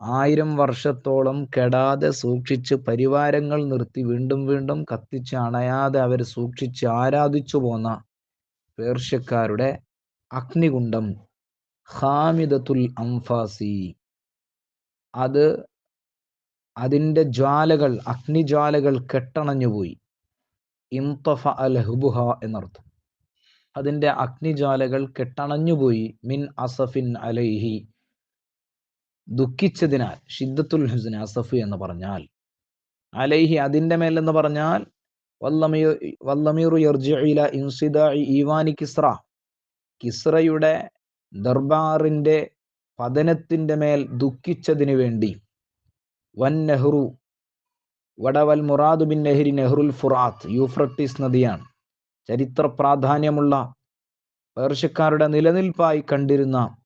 ആയിരം വർഷത്തോളം കെടാതെ സൂക്ഷിച്ച് പരിവാരങ്ങൾ നിർത്തി വീണ്ടും വീണ്ടും കത്തിച്ച് അണയാതെ അവർ സൂക്ഷിച്ച് ആരാധിച്ചു പോന്ന പേർഷ്യക്കാരുടെ അഗ്നികുണ്ഡം ഹാമിദത്തുൽ അംഫാസി. അത് അതിന്റെ ജ്വാലകൾ അഗ്നിജ്വാലകൾ കെട്ടണഞ്ഞുപോയി ഇംതഫ അൽ ഹുബുഹ എന്നർത്ഥം. അതിന്റെ അഗ്നിജ്വാലകൾ കെട്ടണഞ്ഞുപോയി മിൻ അസഫിൻ അലൈഹി. ദുഃഖിച്ചതിനാൽ ഷിദ്ദത്തുൽ ഹുസൻ അസഫ് എന്ന് പറഞ്ഞാൽ അലൈഹി അതിന്റെ മേൽ എന്ന് പറഞ്ഞാൽ ഈവാനി കിസ്ര കിസ്രയുടെ ദർബാറിന്റെ പതനത്തിന്റെ മേൽ ദുഃഖിച്ചതിനു വേണ്ടി വൻ നെഹ്റു വടവൽ മുറാദ് ബിൻ നെഹ്രി നെഹ്റുൽ ഫുറാത്ത് യൂഫ്രട്ടീസ് നദിയാണ്. ചരിത്ര പ്രാധാന്യമുള്ള പേർഷ്യക്കാരുടെ നിലനിൽപ്പായി കണ്ടിരുന്ന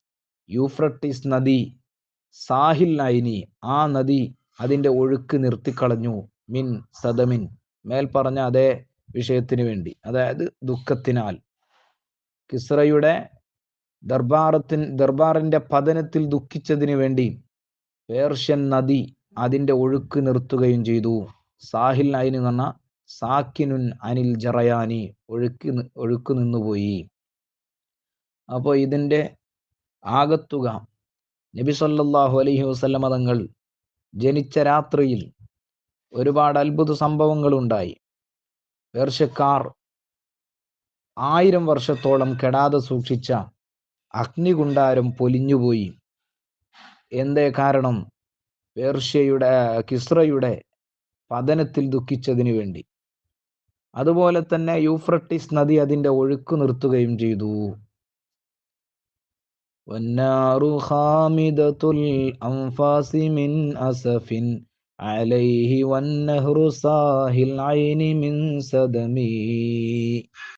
യൂഫ്രട്ടീസ് നദി സാഹിൽ നൈനി ആ നദി അതിന്റെ ഒഴുക്ക് നിർത്തിക്കളഞ്ഞു. മിൻ സദമിൻ. മേൽ പറഞ്ഞ അതേ വിഷയത്തിന് വേണ്ടി. അതായത് ദുഃഖത്തിനാൽ. കിസ്രയുടെ ദർബാറത്തിൻ ദർബാറിന്റെ പതനത്തിൽ ദുഃഖിച്ചതിന് വേണ്ടി പേർഷ്യൻ നദി അതിന്റെ ഒഴുക്ക് നിർത്തുകയും ചെയ്തു. സാഹിൽ നൈനി എന്ന് പറഞ്ഞ സാക്കിനുൻ അനിൽ ജറയാനി ഒഴുക്ക് ഒഴുക്ക് നിന്നുപോയി. അപ്പോൾ ഇതിന്റെ ആകത്തുക നബി സല്ലാഹു അലഹി വസല്ലമ തങ്ങൾ ജനിച്ച രാത്രിയിൽ ഒരുപാട് അത്ഭുത സംഭവങ്ങൾ ഉണ്ടായി പേർഷ്യക്കാർ ആയിരം വർഷത്തോളം കെടാതെ സൂക്ഷിച്ച അഗ്നികുണ്ടാരം പൊലിഞ്ഞുപോയി. എന്തേ കാരണം? പേർഷ്യയുടെ കിസ്രയുടെ പതനത്തിൽ ദുഃഖിച്ചതിന് വേണ്ടി. അതുപോലെ തന്നെ യൂഫ്രട്ടിസ് നദി അതിന്റെ ഒഴുക്ക് നിർത്തുകയും ചെയ്തു. والنار خامدة الأنفاس من أسف عليه والنهر ساهي العين من سدمي